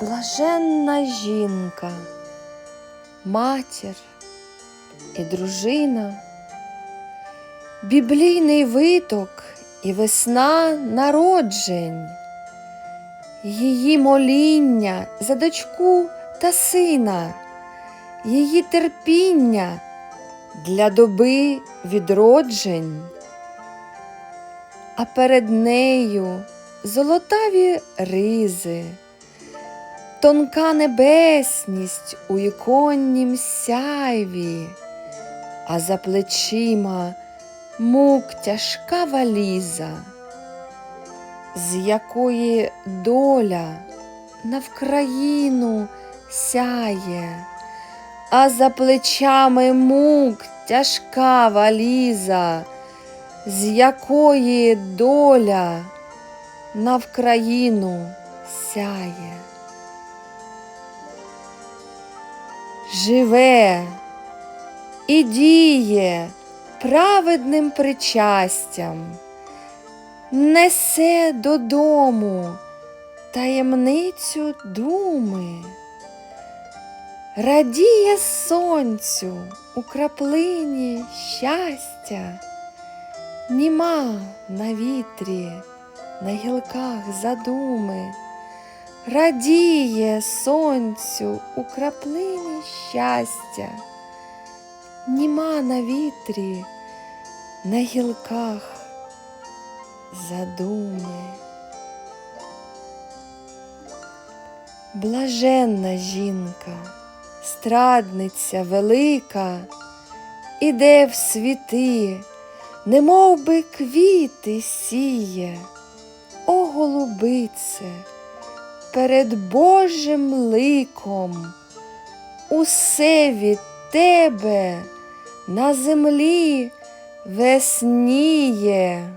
Блаженна жінка, матір і дружина, біблійний виток і весна народжень, її моління за дочку та сина, її терпіння для доби відроджень, а перед нею золотаві ризи тонка небесність у іконнім сяйві, а за плечима мук тяжка валіза, з якої доля на Вкраїну сяє, а за плечами мук тяжка валіза, з якої доля на Вкраїну сяє. Живе і діє праведним причастям, несе додому таємницю думи, радіє сонцю у краплині щастя, німа на вітрі, на гілках задуми радіє сонцю у краплині щастя, німа на вітрі, на гілках задуми. Блаженна жінка, страдниця велика, іде в світи, немов би квіти сіє, о голубице перед Божим ликом, усе від тебе на землі весніє.